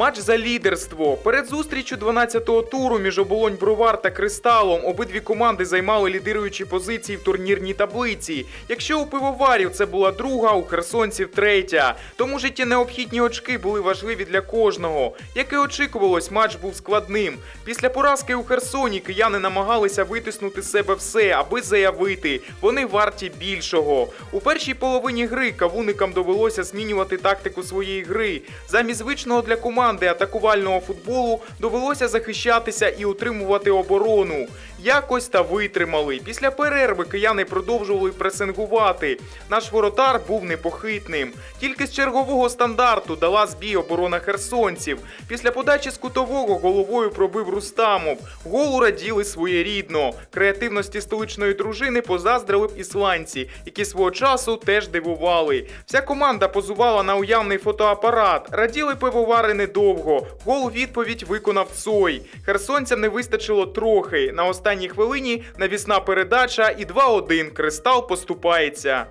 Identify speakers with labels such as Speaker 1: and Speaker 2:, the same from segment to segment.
Speaker 1: Матч за лідерство. Перед зустрічю 12-го туру між оболонь Бровар та Кристалом обидві команди займали лідируючі позиції в турнірній таблиці. Якщо у пивоварів це була друга, у херсонців третя. Тому життя необхідні очки були важливі для кожного. Як і очікувалось, матч був складним. Після поразки у Херсоні кияни намагалися витиснути з себе все, аби заявити, вони варті більшого. У першій половині гри кавуникам довелося змінювати тактику своєї гри. Замість звичного для команди атакувального футболу довелося захищатися і утримувати оборону. Якось та витримали. Після перерви кияни продовжували пресингувати. Наш воротар був непохитним. Тільки з чергового стандарту дала збій оборона херсонців. Після подачі з кутового головою пробив Рустамов. Голу раділи своєрідно. Креативності столичної дружини позаздрили б ісландці, які свого часу теж дивували. Вся команда позувала на уявний фотоапарат. Раділи пивовари недовго. Гол відповідь виконав Цой. Херсонцям не вистачило трохи. На останній хвилині навісна передача і 2-1. Кристал поступається.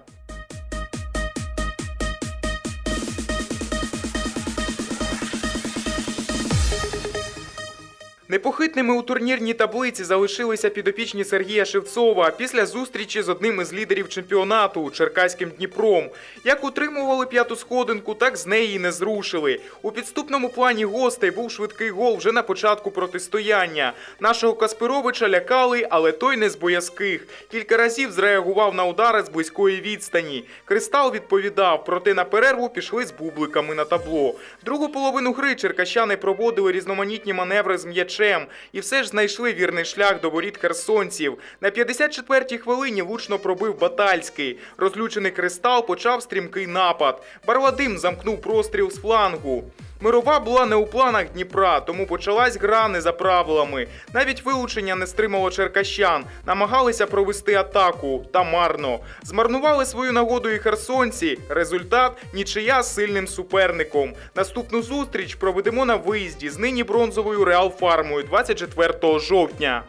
Speaker 1: Непохитними у турнірній таблиці залишилися підопічні Сергія Шевцова після зустрічі з одним із лідерів чемпіонату Черкаським Дніпром. Як утримували п'яту сходинку, так з неї не зрушили. У підступному плані гостей був швидкий гол вже на початку протистояння. Нашого Каспировича лякали, але той не з боязких. Кілька разів зреагував на удари з близької відстані. Кристал відповідав, проте на перерву пішли з бубликами на табло. Другу половину гри черкащани проводили різноманітні маневри з м'ячем і все ж знайшли вірний шлях до воріт херсонців. На 54-й хвилині влучно пробив Батальський. Розлючений кристал почав стрімкий напад. Барвадим замкнув простріл з флангу. Мирова була не у планах Дніпра, тому почалась гра не за правилами. Навіть вилучення не стримало черкащан. Намагалися провести атаку та марно. Змарнували свою нагоду і херсонці. Результат нічия з сильним суперником. Наступну зустріч проведемо на виїзді з нині бронзовою Реал Фармою 24 жовтня.